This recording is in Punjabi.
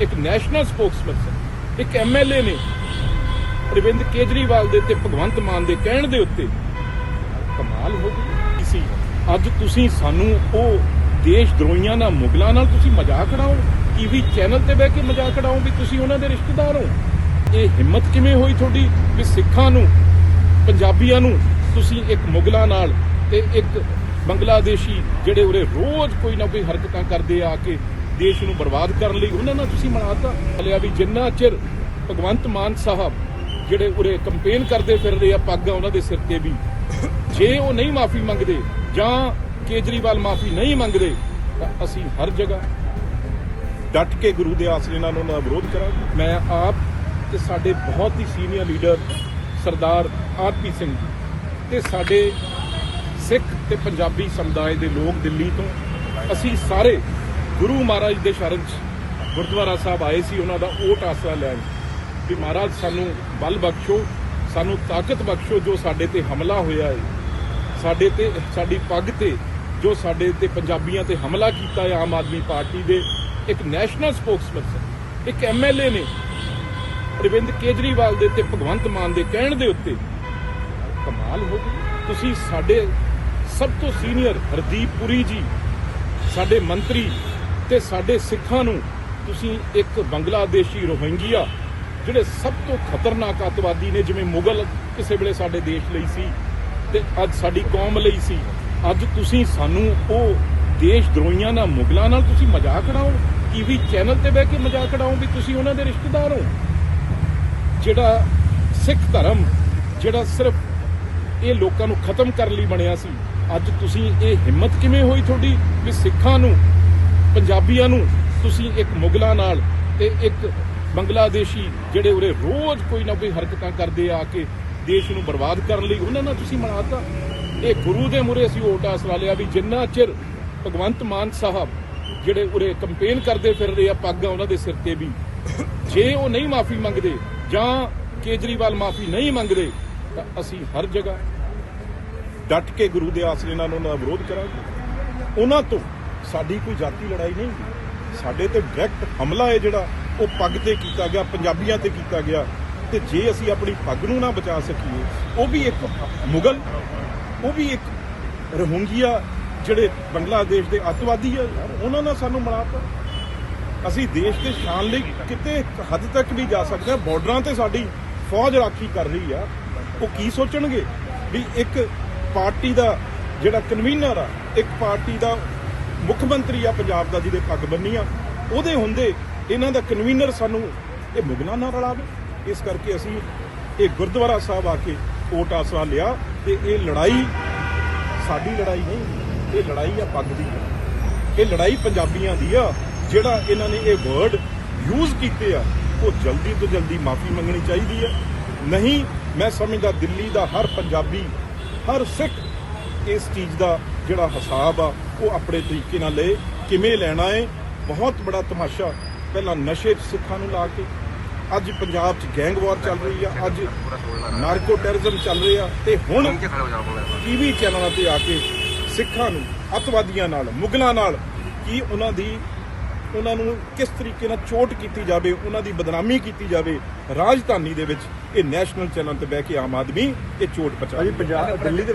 ਇੱਕ ਨੈਸ਼ਨਲ ਸਪੋਕਸਪਰਸਨ ਇੱਕ ਐਮਐਲਏ ਨੇ। ਅਰਵਿੰਦ ਕੇਜਰੀਵਾਲ ਦੇ ਤੇ ਭਗਵੰਤ ਮਾਨ ਦੇ ਕਹਿਣ ਦੇ ਉੱਤੇ ਕਮਾਲ ਹੋ ਗਈ। ਸੀ ਅੱਜ ਤੁਸੀਂ ਸਾਨੂੰ ਉਹ ਦੇਸ਼ ਦਰੋਹੀਆਂ ਨਾਲ, ਮੁਗਲਾਂ ਨਾਲ ਤੁਸੀਂ ਮਜ਼ਾਕ ਉਡਾਓ ਟੀਵੀ ਚੈਨਲ ਤੇ ਬਹਿ ਕੇ ਮਜ਼ਾਕ ਉਡਾਓ ਵੀ ਤੁਸੀਂ ਉਹਨਾਂ ਦੇ ਰਿਸ਼ਤੇਦਾਰ ਹੋ। ਇਹ ਹਿੰਮਤ ਕਿਵੇਂ ਹੋਈ ਤੁਹਾਡੀ ਵੀ ਸਿੱਖਾਂ ਨੂੰ, ਪੰਜਾਬੀਆਂ ਨੂੰ ਤੁਸੀਂ ਇੱਕ ਮੁਗਲਾਂ ਨਾਲ ਤੇ ਇੱਕ ਬੰਗਲਾਦੇਸ਼ੀ ਜਿਹੜੇ ਉਰੇ ਰੋਜ਼ ਕੋਈ ਨਾ ਕੋਈ ਹਰਕਤਾਂ ਕਰਦੇ ਆ ਕੇ ਦੇਸ਼ ਨੂੰ ਬਰਬਾਦ ਕਰਨ ਲਈ ਉਹਨਾਂ ਨਾਲ ਤੁਸੀਂ ਮਨਾਤਾ ਲਿਆ ਵੀ ਜਿੰਨਾ ਚਿਰ ਭਗਵੰਤ ਮਾਨ ਸਾਹਿਬ ਜਿਹੜੇ ਉਰੇ ਕੰਪੇਨ ਕਰਦੇ ਫਿਰ ਰਹੇ ਆ, ਪੱਗ ਆ ਉਹਨਾਂ ਦੇ ਸਿਰ ਤੇ ਵੀ। ਜੇ ਉਹ ਨਹੀਂ ਮਾਫੀ ਮੰਗਦੇ ਜਾਂ ਕੇਜਰੀਵਾਲ ਮਾਫੀ ਨਹੀਂ ਮੰਗਦੇ, ਤਾਂ ਅਸੀਂ ਹਰ ਜਗ੍ਹਾ ਡਟ ਕੇ ਗੁਰੂ ਦੇ ਆਸਰੇ ਨਾਲ ਉਹਨਾਂ ਦਾ ਵਿਰੋਧ ਕਰਾਂਗੇ। ਮੈਂ ਆਪ ਤੇ ਸਾਡੇ ਬਹੁਤ ਹੀ senior leader Sardar R P Singh ji ਤੇ ਸਾਡੇ ਸਿੱਖ ਤੇ ਪੰਜਾਬੀ ਸਮੁਦਾਇ ਦੇ ਲੋਕ ਦਿੱਲੀ ਤੋਂ ਅਸੀਂ ਸਾਰੇ ਗੁਰੂ ਮਹਾਰਾਜ ਦੇ ਸ਼ਰਨ 'ਚ ਗੁਰਦੁਆਰਾ ਸਾਹਿਬ ਆਏ ਸੀ, ਉਹਨਾਂ ਦਾ ਓਟ ਆਸਰਾ ਲੈਣ। ਵੀ ਮਹਾਰਾਜ, ਸਾਨੂੰ ਬਲ ਬਖਸ਼ੋ, ਸਾਨੂੰ ਤਾਕਤ ਬਖਸ਼ੋ ਜੋ ਸਾਡੇ ਤੇ ਹਮਲਾ ਹੋਇਆ ਹੈ ਸਾਡੇ ਤੇ, ਸਾਡੀ ਪੱਗ ਤੇ ਜੋ ਸਾਡੇ ਤੇ ਪੰਜਾਬੀਆਂ ਤੇ ਹਮਲਾ ਕੀਤਾ ਹੈ ਆਮ ਆਦਮੀ ਪਾਰਟੀ ਦੇ ਇੱਕ ਨੈਸ਼ਨਲ ਸਪੋਕਸਪਰਸਨ, ਇੱਕ ਐਮਐਲਏ ਨੇ, ਅਰਵਿੰਦ ਕੇਜਰੀਵਾਲ ਦੇ ਤੇ ਭਗਵੰਤ ਮਾਨ ਦੇ ਕਹਿਣ ਦੇ ਉੱਤੇ। ਕਮਾਲ ਹੋ ਗਈ। ਤੁਸੀਂ ਸਾਡੇ ਸਭ ਤੋਂ ਸੀਨੀਅਰ ਹਰਦੀਪ ਪੁਰੀ ਜੀ, ਸਾਡੇ ਮੰਤਰੀ ਤੇ ਸਾਡੇ ਸਿੱਖਾਂ ਨੂੰ ਤੁਸੀਂ ਇੱਕ ਬੰਗਲਾਦੇਸ਼ੀ ਰੋਹਿੰਗੀਆ, ਜਿਹੜੇ ਸਭ ਤੋਂ ਖਤਰਨਾਕ ਅੱਤਵਾਦੀ ਨੇ, ਜਿਵੇਂ ਮੁਗਲ ਕਿਸੇ ਵੇਲੇ ਸਾਡੇ ਦੇਸ਼ ਲਈ ਸੀ ਤੇ ਅੱਜ ਸਾਡੀ ਕੌਮ ਲਈ ਸੀ, ਅੱਜ ਤੁਸੀਂ ਸਾਨੂੰ ਉਹ ਦੇਸ਼ ਦਰੋਹੀਆਂ ਨਾਲ, ਮੁਗਲਾਂ ਨਾਲ ਤੁਸੀਂ ਮਜ਼ਾਕ ਉਡਾਓ ਟੀਵੀ ਚੈਨਲ ਤੇ ਬਹਿ ਕੇ ਮਜ਼ਾਕ ਉਡਾਓ ਵੀ ਤੁਸੀਂ ਉਹਨਾਂ ਦੇ ਰਿਸ਼ਤੇਦਾਰ ਹੋ। ਜਿਹੜਾ ਸਿੱਖ ਧਰਮ, ਜਿਹੜਾ ਸਿਰਫ ਇਹ ਲੋਕਾਂ ਨੂੰ ਖਤਮ ਕਰਨ ਲਈ ਬਣਿਆ ਸੀ, ਅੱਜ ਤੁਸੀਂ ਇਹ ਹਿੰਮਤ ਕਿਵੇਂ ਹੋਈ ਤੁਹਾਡੀ ਵੀ ਸਿੱਖਾਂ ਨੂੰ ਪੰਜਾਬੀਆਂ ਨੂੰ ਤੁਸੀਂ ਇੱਕ ਮੁਗਲਾਂ ਨਾਲ ਤੇ ਇੱਕ ਬੰਗਲਾਦੇਸ਼ੀ ਜਿਹੜੇ ਉਰੇ ਰੋਜ਼ ਕੋਈ ਨਾ ਕੋਈ ਹਰਕਤਾਂ ਕਰਦੇ ਆ ਕੇ ਦੇਸ਼ ਨੂੰ ਬਰਬਾਦ ਕਰਨ ਲਈ ਉਹਨਾਂ ਨਾਲ ਤੁਸੀਂ ਮਨਾਤਾ ਇਹ ਗੁਰੂ ਦੇ ਮੂਹਰੇ ਅਸੀਂ ਓਟ ਆਸਰਾ ਲਿਆ ਵੀ ਜਿੰਨਾ ਚਿਰ ਭਗਵੰਤ ਮਾਨ ਸਾਹਿਬ ਜਿਹੜੇ ਉਰੇ ਕੰਪੇਨ ਕਰਦੇ ਫਿਰ ਰਹੇ ਆ ਪੱਗ ਆ ਉਹਨਾਂ ਦੇ ਸਿਰ ਤੇ ਵੀ। ਜੇ ਉਹ ਨਹੀਂ ਮਾਫੀ ਮੰਗਦੇ ਜਾਂ ਕੇਜਰੀਵਾਲ ਮਾਫੀ ਨਹੀਂ ਮੰਗਦੇ ਤਾਂ ਅਸੀਂ ਹਰ ਜਗ੍ਹਾ ਡਟ ਕੇ ਗੁਰੂ ਦੇ ਆਸਰੇ ਨਾਲ ਉਹਨਾਂ ਦਾ ਵਿਰੋਧ ਕਰਾਂਗੇ। ਉਹਨਾਂ ਤੋਂ ਸਾਡੀ ਕੋਈ ਜਾਤੀ ਲੜਾਈ ਨਹੀਂ ਸਾਡੇ ਤੇ ਡਾਇਰੈਕਟ ਹਮਲਾ ਹੈ ਜਿਹੜਾ, ਉਹ ਪੱਗ ਤੇ ਕੀਤਾ ਗਿਆ, ਪੰਜਾਬੀਆਂ ਤੇ ਕੀਤਾ ਗਿਆ। ਤੇ ਜੇ ਅਸੀਂ ਆਪਣੀ ਪੱਗ ਨੂੰ ਨਾ ਬਚਾ ਸਕੀਏ, ਉਹ ਵੀ ਇੱਕ ਮੁਗਲ, ਉਹ ਵੀ ਇੱਕ ਰੋਹਿੰਗੀਆ ਜਿਹੜੇ ਬੰਗਲਾਦੇਸ਼ ਦੇ ਅੱਤਵਾਦੀ ਆ, ਉਹਨਾਂ ਨਾਲ ਸਾਨੂੰ ਮਿਲਾਤਾ ਅਸੀਂ ਦੇਸ਼ ਦੇ ਸ਼ਾਨ ਲਈ ਕਿਤੇ ਹੱਦ ਤੱਕ ਵੀ ਜਾ ਸਕਦੇ ਹਾਂ ਬਾਰਡਰਾਂ ਤੇ ਸਾਡੀ ਫੌਜ ਰਾਖੀ ਕਰ ਰਹੀ ਆ। ਉਹ ਕੀ ਸੋਚਣਗੇ? ਵੀ ਇੱਕ ਪਾਰਟੀ ਦਾ ਜਿਹੜਾ ਕਨਵੀਨਰ ਆ, ਇੱਕ ਪਾਰਟੀ ਦਾ ਮੁੱਖ ਮੰਤਰੀ ਆ ਪੰਜਾਬ ਦਾ ਜਿਹਦੇ ਪੱਗ ਬੰਨੀ ਆ, ਉਹਦੇ ਹੁੰਦੇ ਇਹਨਾਂ ਦਾ ਕਨਵੀਨਰ ਸਾਨੂੰ ਇਹ ਮੁਗਲਾਂ ਨਾਲ ਰਲਾਵੇ ਇਸ ਕਰਕੇ ਅਸੀਂ ਇਹ ਗੁਰਦੁਆਰਾ ਸਾਹਿਬ ਆ ਕੇ ਕੋਟ ਆਸਰਾ ਲਿਆ ਤੇ ਇਹ ਲੜਾਈ ਸਾਡੀ ਲੜਾਈ ਨਹੀਂ, ਇਹ ਲੜਾਈ ਆ ਪੱਗ ਦੀ। ਇਹ ਲੜਾਈ ਪੰਜਾਬੀਆਂ ਦੀ ਆ, ਜਿਹੜਾ ਇਹਨਾਂ ਨੇ ਇਹ ਵਰਡ ਯੂਜ਼ ਕੀਤੇ ਆ, ਉਹ ਜਲਦੀ ਤੋਂ ਜਲਦੀ ਮਾਫੀ ਮੰਗਣੀ ਚਾਹੀਦੀ ਆ। ਨਹੀਂ, ਮੈਂ ਸਮਝਦਾ ਦਿੱਲੀ ਦਾ ਹਰ ਪੰਜਾਬੀ, ਹਰ ਸਿੱਖ ਇਸ ਚੀਜ਼ ਦਾ ਜਿਹੜਾ ਹਿਸਾਬ ਆ ਉਹ ਆਪਣੇ ਤਰੀਕੇ ਨਾਲ ਲਏ ਕਿਵੇਂ ਲੈਣਾ ਹੈ ਬਹੁਤ ਬੜਾ ਤਮਾਸ਼ਾ। ਪਹਿਲਾਂ ਨਸ਼ੇ ਸਿੱਖਾਂ ਨੂੰ ਲਾ ਕੇ ਅੱਜ ਪੰਜਾਬ 'ਚ ਗੈਂਗ ਵਾਰ ਚੱਲ ਰਹੀ ਆ ਅੱਜ ਨਾਰਕੋ ਟੈਰਰਿਜ਼ਮ ਚੱਲ ਰਿਹਾ ਤੇ ਹੁਣ ਟੀਵੀ ਚੈਨਲਾਂ ਤੇ ਆ ਕੇ ਸਿੱਖਾਂ ਨੂੰ ਅੱਤਵਾਦੀਆਂ ਨਾਲ ਮੁਗਲਾਂ ਨਾਲ ਕੀ ਉਹਨਾਂ ਦੀ ਉਹਨਾਂ ਨੂੰ ਕਿਸ ਤਰੀਕੇ ਨਾਲ ਚੋਟ ਕੀਤੀ ਜਾਵੇ ਉਹਨਾਂ ਦੀ ਬਦਨਾਮੀ ਕੀਤੀ ਜਾਵੇ ਰਾਜਧਾਨੀ ਦੇ ਵਿੱਚ ਇਹ ਨੈਸ਼ਨਲ ਚੈਨਲ ਤੇ ਬਹਿ ਕੇ ਆਮ ਆਦਮੀ ਇਹ ਚੋਟ ਪਹੁੰਚਾ ਭਾਜੀ ਪੰਜਾਬ ਦਿੱਲੀ ਦੇ